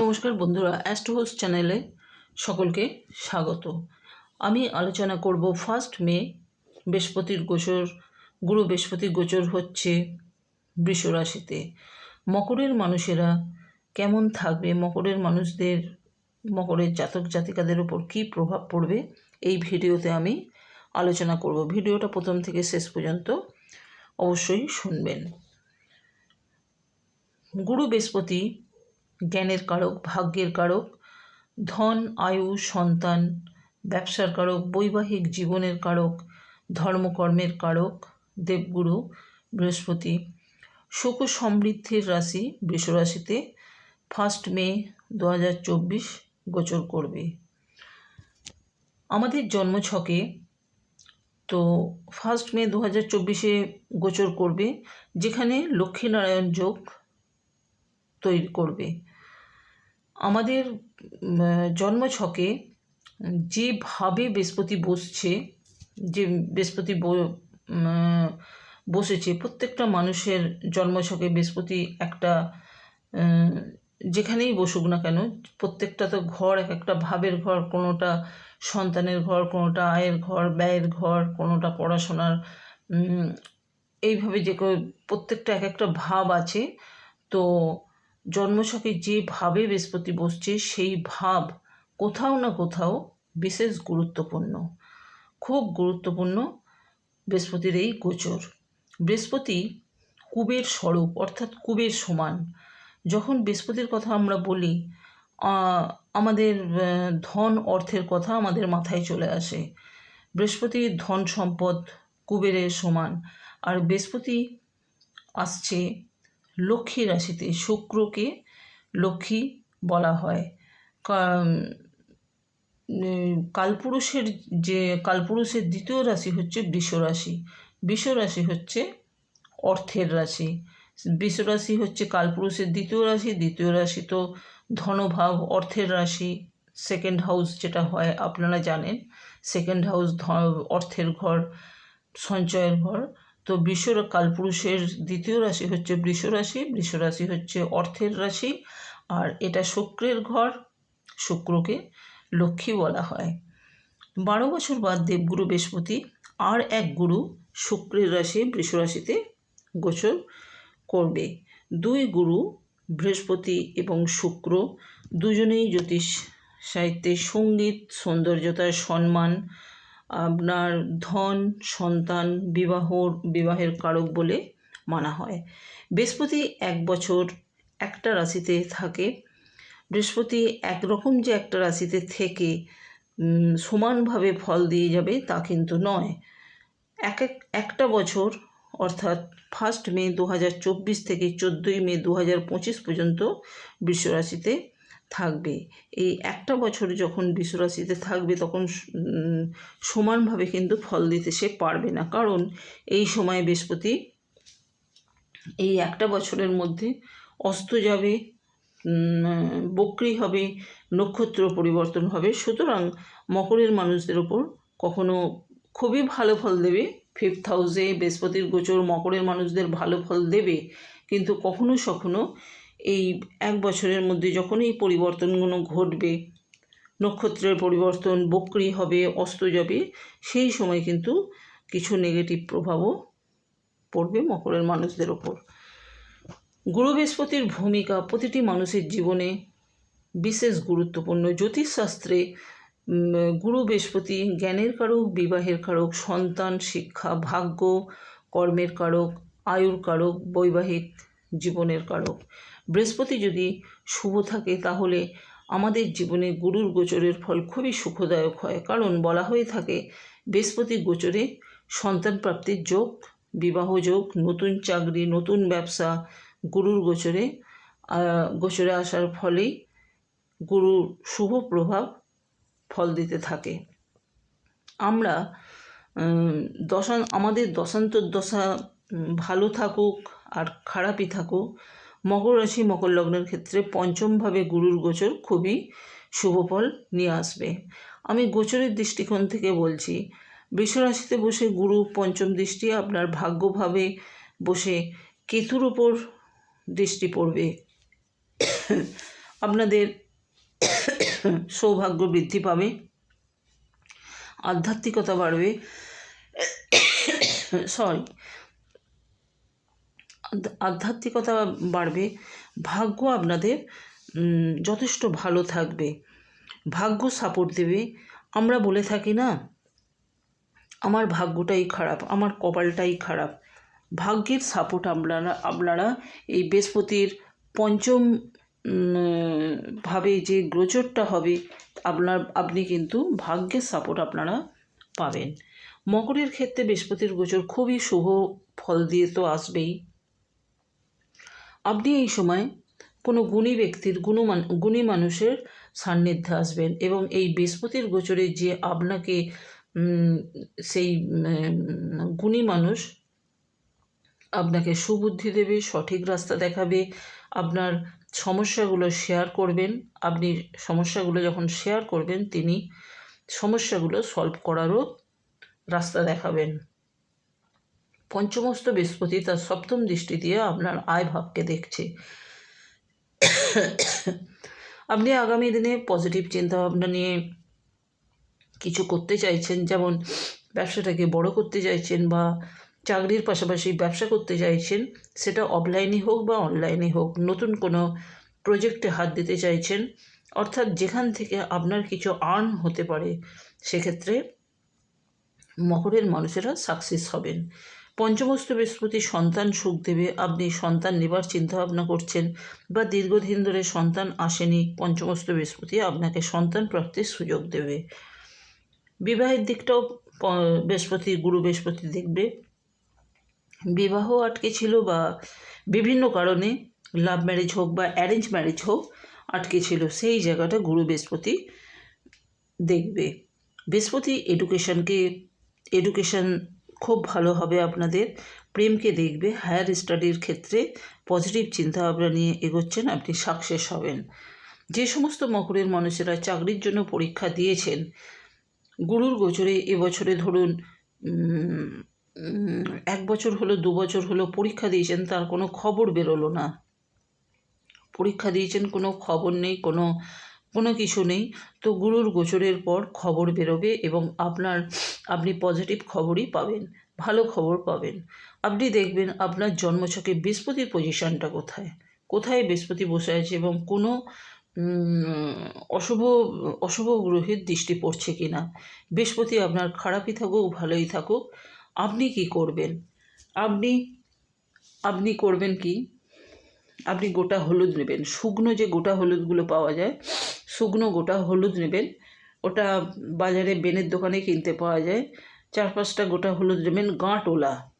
নমস্কার বন্ধুরা অ্যাস্ট্রোহোস চ্যানেলে সকলকে স্বাগত। আমি আলোচনা করব ফার্স্ট মে, বৃহস্পতির গোচর, গুরু বৃহস্পতির গোচর হচ্ছে বৃষ রাশিতে। মকরের মানুষেরা কেমন থাকবে, মকরের মানুষদের, মকরের জাতক জাতিকাদের উপর কী প্রভাব পড়বে, এই ভিডিওতে আমি আলোচনা করব। ভিডিওটা প্রথম থেকে শেষ পর্যন্ত অবশ্যই শুনবেন। গুরু বৃহস্পতি জ্ঞানের কারক, ভাগ্যের কারক, ধন, আয়ু, সন্তান, ব্যবসার কারক, বৈবাহিক জীবনের কারক, ধর্মকর্মের কারক, দেবগুরু, বৃহস্পতি, সুখ সমৃদ্ধির রাশি বৃষ রাশিতে ফার্স্ট মে দু হাজার চব্বিশ গোচর করবে। আমাদের জন্মছকে তো ফার্স্ট মে দু হাজার চব্বিশে গোচর করবে, যেখানে লক্ষ্মীনারায়ণ যোগ তৈরি করবে। আমাদের জন্মছকে যেভাবে বৃহস্পতি বসছে, যে বৃহস্পতি বসেছে, প্রত্যেকটা মানুষের জন্মছকে বৃহস্পতি একটা যেখানেই বসুক না কেন, প্রত্যেকটা তো ঘর এক একটা ভাবের ঘর, কোনোটা সন্তানের ঘর, কোনোটা আয়ের ঘর, ব্যয়ের ঘর, কোনোটা পড়াশোনার এইভাবে যে প্রত্যেকটা এক একটা ভাব আছে, তো জন্মছকে যেভাবে বৃহস্পতি বসছে, সেই ভাব কোথাও না কোথাও বিশেষ গুরুত্বপূর্ণ, খুব গুরুত্বপূর্ণ বৃহস্পতির এই গোচর। বৃহস্পতি কুবের স্বরূপ, অর্থাৎ কুবের সমান। যখন বৃহস্পতির কথা আমরা বলি আমাদের ধন অর্থের কথা আমাদের মাথায় চলে আসে। বৃহস্পতি ধন সম্পদ কুবেরের সমান। আর বৃহস্পতি আসছে লক্ষ্মী রাশিতে শুক্রকে লক্ষ্মী বলা হয়। কালপুরুষের যে, কালপুরুষের দ্বিতীয় রাশি হচ্ছে বৃষ রাশি। বৃষ রাশি হচ্ছে অর্থের রাশি। বৃষ রাশি হচ্ছে কালপুরুষের দ্বিতীয় রাশি। দ্বিতীয় রাশি তো ধনভাব, অর্থের রাশি। সেকেন্ড হাউস যেটা হয়, আপনারা জানেন। সেকেন্ড হাউস অর্থের ঘর, সঞ্চয়ের ঘর। তো বৃষ কালপুরুষের দ্বিতীয় রাশি হচ্ছে বৃষ রাশি বৃষ রাশি হচ্ছে অর্থের রাশি, আর এটা শুক্রের ঘর, শুক্রকে লক্ষ্মী বলা হয়। বারো বছর বাদ দেবগুরু বৃহস্পতি, আর এক গুরু শুক্রের রাশি, বৃষ রাশিতে গোচর করবে। দুই গুরু বৃহস্পতি এবং শুক্র দুজনেই জ্যোতিষ সাহিত্যে সংগীত সৌন্দর্যতার সম্মান আপনার ধন, সন্তান, বিবাহ, বিবাহের কারক বলে মানা হয়। বৃহস্পতি এক বছর একটা রাশিতে থাকে। বৃহস্পতি একরকম যে একটা রাশিতে থেকে সমানভাবে ফল দিয়ে যাবে তা কিন্তু নয়। এক এক, একটা বছর, অর্থাৎ ফার্স্ট মে দু হাজার চব্বিশ থেকে চোদ্দোই মে দু হাজার পঁচিশ পর্যন্ত বৃষরাশিতে থাকবে। এই একটা বছর যখন বৃষরাশিতে থাকবে তখন সমানভাবে কিন্তু ফল দিতে সে পারবে না। কারণ এই সময় বৃহস্পতি এই একটা বছরের মধ্যে অস্ত যাবে বক্রি হবে, নক্ষত্র পরিবর্তন হবে। সুতরাং মকরের মানুষদের ওপর কখনো খুবই ভালো ফল দেবে। ফিফথ হাউসে বৃহস্পতির গোচর মকরের মানুষদের ভালো ফল দেবে। কিন্তু কখনো সখনো এই এক বছরের মধ্যে যখন এই পরিবর্তনগুলো ঘটবে, নক্ষত্রের পরিবর্তন, বক্রি হবে, অস্ত যাবে, সেই সময় কিন্তু কিছু নেগেটিভ প্রভাবও পড়বে মকরের মানুষদের ওপর। গুরু বৃহস্পতির ভূমিকা প্রতিটি মানুষের জীবনে বিশেষ গুরুত্বপূর্ণ। জ্যোতিষশাস্ত্রে গুরু বৃহস্পতি জ্ঞানের কারক, বিবাহের কারক, সন্তান, শিক্ষা, ভাগ্য, কর্মের কারক, আয়ুর কারক, বৈবাহিক জীবনের কারক। বৃহস্পতি যদি শুভ থাকে, তাহলে আমাদের জীবনে গুরুর গোচরের ফল খুবই সুখদায়ক হয়। কারণ বলা হয়ে থাকে, বৃহস্পতি গোচরে সন্তান প্রাপ্তির যোগ, বিবাহ যোগ, নতুন চাকরি, নতুন ব্যবসা, গুরুর গোচরে গোচরে আসার ফলেই গুরুর শুভ প্রভাব ফল দিতে থাকে। আমরা দশা, আমাদের দশান্তর দশা ভালো থাকুক আর খারাপই থাকুক মকর রাশি, মকর লগ্নের ক্ষেত্রে পঞ্চমভাবে গুরুর গোচর খুবই শুভ ফল নিয়ে আসবে। আমি গোচরের দৃষ্টিকোণ থেকে বলছি, বৃষরাশিতে বসে গুরু পঞ্চম দৃষ্টি আপনার ভাগ্যভাবে বসে কেতুর ওপর দৃষ্টি পড়বে। আপনাদের সৌভাগ্য বৃদ্ধি পাবে, আধ্যাত্মিকতা বাড়বে। সরি আধ্যাত্মিকতা বাড়বে, ভাগ্য আপনাদের যথেষ্ট ভালো থাকবে। ভাগ্য সাপোর্ট দেবে। আমরা বলে থাকি না, আমার ভাগ্যটাই খারাপ, আমার কপালটাই খারাপ। ভাগ্যের সাপোর্ট আপনারা আপনারা এই বৃহস্পতির পঞ্চম ভাবে যে গোচরটা হবে, আপনার, আপনি কিন্তু ভাগ্যের সাপোর্ট আপনারা পাবেন। মকরের ক্ষেত্রে বৃহস্পতির গোচর খুবই শুভ ফল দিয়ে তো আসবেই। আপনি এই সময় কোনো গুণী ব্যক্তির গুণমান গুণী মানুষের সান্নিধ্যে আসবেন এবং এই বৃহস্পতির গোচরে যে আপনাকে সেই গুণী মানুষ আপনাকে সুবুদ্ধি দেবে, সঠিক রাস্তা দেখাবে, আপনার সমস্যাগুলো শেয়ার করবেন, আপনি সমস্যাগুলো যখন শেয়ার করবেন, তিনি সমস্যাগুলো সলভ করারও রাস্তা দেখাবেন। পঞ্চমস্ত বৃহস্পতি তার সপ্তম দৃষ্টি দিয়ে আপনার আয় ভাবকে দেখছে। আপনি আগামী দিনে পজিটিভ চিন্তাভাবনা নিয়ে কিছু করতে চাইছেন, যেমন ব্যবসাটাকে বড় করতে চাইছেন বা চাকরির পাশাপাশি ব্যবসা করতে চাইছেন, সেটা অফলাইনে হোক বা অনলাইনে হোক, নতুন কোনো প্রজেক্টে হাত দিতে চাইছেন, অর্থাৎ যেখান থেকে আপনার কিছু আর্ন হতে পারে, সেক্ষেত্রে মকরের মানুষেরা সাকসেস হবেন। পঞ্চমস্ত বৃহস্পতি সন্তান সুখ দেবে। আপনি সন্তান নেবার চিন্তাভাবনা করছেন বা দীর্ঘদিন ধরে সন্তান আসেনি পঞ্চমস্ত বৃহস্পতি আপনাকে সন্তান প্রাপ্তির সুযোগ দেবে। বিবাহের দিকটাও বৃহস্পতি, গুরু বৃহস্পতি দেখবে। বিবাহ আটকে ছিল বা বিভিন্ন কারণে লাভ ম্যারেজ হোক বা অ্যারেঞ্জ ম্যারেজ হোক আটকে ছিল, সেই জায়গাটা গুরু বৃহস্পতি দেখবে। বৃহস্পতি এডুকেশনকে এডুকেশন খুব ভালো হবে আপনাদের। প্রেমকে দেখবে হায়ার স্টাডির ক্ষেত্রে পজিটিভ চিন্তাভাবনা নিয়ে এগোচ্ছেন, আপনি সাকসেস হবেন। যে সমস্ত মকরের মানুষেরা চাকরির জন্য পরীক্ষা দিয়েছেন, গুরুর গোচরে এবছরে ধরুন এক বছর হলো, দু বছর হলো পরীক্ষা দিয়েছেন, তার কোনো খবর বেরোলো না। পরীক্ষা দিয়েছেন, কোনো খবর নেই, কোনো কোনো কিছু নেই। তো গুরুর গোচরের পর খবর বেরোবে এবং আপনার, আপনি পজিটিভ খবরই পাবেন, ভালো খবর পাবেন। আপনি দেখবেন আপনার জন্মছকে বৃহস্পতির পজিশনটা কোথায়? কোথায় বৃহস্পতি বসে আছে এবং কোনো অশুভ অশুভ গ্রহের দৃষ্টি পড়ছে কি না বৃহস্পতি আপনার খারাপই থাকুক, ভালোই থাকুক। আপনি কি করবেন? আপনি আপনি করবেন কি? আপনি গোটা হলুদ নেবেন। শুকনো যে গোটা হলুদগুলো পাওয়া যায়, শুকনো গোটা হলুদ নেবেন। ওটা বাজারে বেনের দোকানে কিনতে পাওয়া যায়। চার পাঁচটা গোটা হলুদ নেবেন, গাঁটওলা।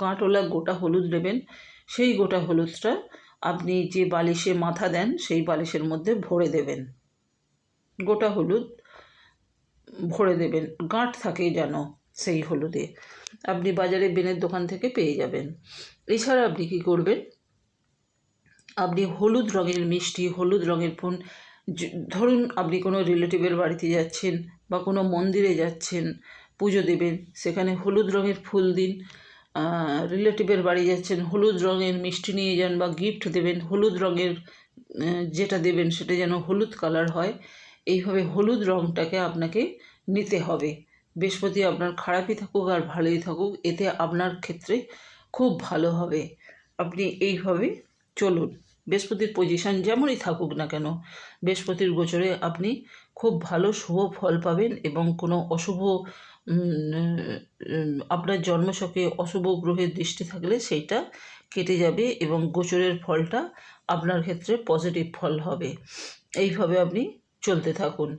গাঁটওলা গোটা হলুদ নেবেন। সেই গোটা হলুদটা আপনি যে বালিশে মাথা দেন, সেই বালিশের মধ্যে ভরে দেবেন। গোটা হলুদ ভরে দেবেন। গাঁট থাকে যেন সেই হলুদে। আপনি বাজারে বেনের দোকান থেকে পেয়ে যাবেন। এছাড়া আপনি কী করবেন? আপনি হলুদ রঙের মিষ্টি, হলুদ রঙের ফোন ধরুন আপনি কোনো রিলেটিভের বাড়িতে যাচ্ছেন বা কোনো মন্দিরে যাচ্ছেন, পুজো দেবেন, সেখানে হলুদ রঙের ফুল দিন রিলেটিভের বাড়ি যাচ্ছেন, হলুদ রঙের মিষ্টি নিয়ে যান বা গিফট দেবেন, হলুদ রঙের যেটা দেবেন সেটা যেন হলুদ কালার হয়, এইভাবে হলুদ রঙটাকে আপনাকে নিতে হবে। বৃহস্পতি আপনার খারাপই থাকুক আর ভালোই থাকুক, এতে আপনার ক্ষেত্রে খুব ভালো হবে। আপনি এইভাবে চলুন, বৃহস্পতির পজিশন যেমনই থাকুক না কেন, বৃহস্পতির গোচরে আপনি খুব ভালো শুভ ফল পাবেন এবং কোনো অশুভ আপনার জন্মছকে অশুভ গ্রহের দৃষ্টি থাকলে সেইটা কেটে যাবে এবং গোচরের ফলটা আপনার ক্ষেত্রে পজিটিভ ফল হবে। এইভাবে আপনি চলতে থাকুন।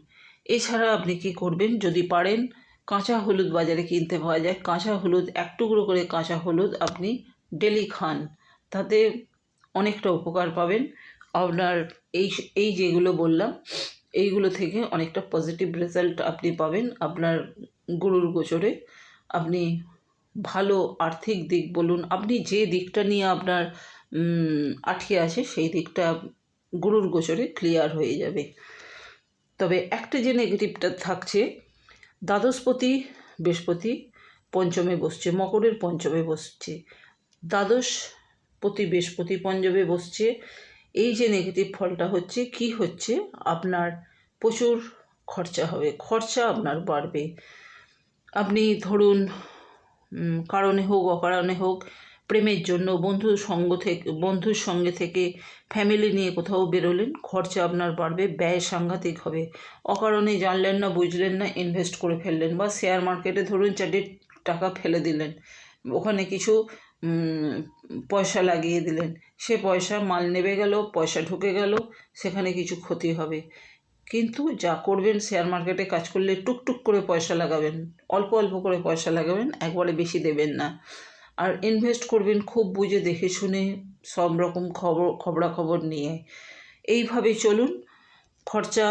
এছাড়া আপনি কি করবেন, যদি পারেন, কাঁচা হলুদ বাজারে কিনতে পাওয়া যায়। কাঁচা হলুদ, এক টুকরো করে কাঁচা হলুদ আপনি ডেলি খান। তাতে অনেকটা উপকার পাবেন। আপনার এই এই যেগুলো বললাম, এইগুলো থেকে অনেকটা পজিটিভ রেজাল্ট আপনি পাবেন আপনার গুরুর গোচরে। আপনি ভালো আর্থিক দিক বলুন, আপনি যে দিকটা নিয়ে আপনার আটকে আছে সেই দিকটা গুরুর গোচরে ক্লিয়ার হয়ে যাবে। তবে একটা যে নেগেটিভটা থাকছে, দ্বাদশপতি বৃহস্পতি পঞ্চমে বসছে, মকরের পঞ্চমে বসছে। দ্বাদশ পতি বৃহস্পতি পঞ্চমে বসছে। এই যে নেগেটিভ ফলটা হচ্ছে, কি হচ্ছে? আপনার প্রচুর খরচা হবে। খরচা আপনার বাড়বে। আপনি ধরুন কারণে হোক, অকারণে হোক, প্রেমের জন্য বন্ধুর সঙ্গ থেকে, বন্ধুর সঙ্গে থেকে ফ্যামিলি নিয়ে কোথাও বেরোলেন, খরচা আপনার বাড়বে, ব্যয় সাংঘাতিক হবে। অকারণে জানলেন না, বুঝলেন না ইনভেস্ট করে ফেললেন বা শেয়ার মার্কেটে ধরুন চারটে টাকা ফেলে দিলেন। ওখানে কিছু পয়সা লাগিয়ে দিলেন। সে পয়সা মাল নেবে গেল, পয়সা ঢুকে গেল, সেখানে কিছু ক্ষতি হবে। কিন্তু যা করবেন শেয়ার মার্কেটে কাজ করলে টুকটুক করে পয়সা লাগাবেন, অল্প অল্প করে পয়সা লাগাবেন, একবারে বেশি দেবেন না। আর ইনভেস্ট করবেন খুব বুঝে দেখে শুনে সব রকম খবর, খবরাখবর নিয়ে। এইভাবে চলুন, খরচা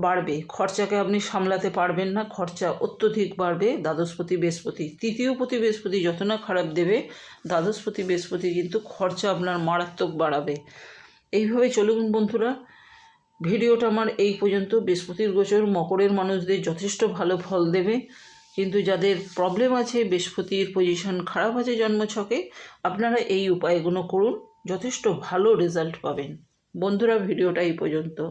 বাড়বে। খরচাকে আপনি সামলাতে পারবেন না, খরচা অত্যধিক বাড়বে। দ্বাদশপতি, বৃহস্পতি, তৃতীয়পতি, বৃহস্পতি যত না খারাপ দেবে, দ্বাদশপতি, বৃহস্পতি কিন্তু খরচা আপনার মারাত্মক বাড়াবে। এইভাবে চলুন বন্ধুরা, ভিডিওটা আমার এই পর্যন্ত। বৃহস্পতির গোচর, মকরের মানুষদের যথেষ্ট ভালো ফল দেবে। কিন্তু যাদের প্রবলেম আছে, বৃহস্পতির পজিশন খারাপ আছে জন্মছকে, আপনারা এই উপায়গুলো করুন, যথেষ্ট ভালো রেজাল্ট পাবেন। বন্ধুরা, ভিডিওটা এই পর্যন্ত।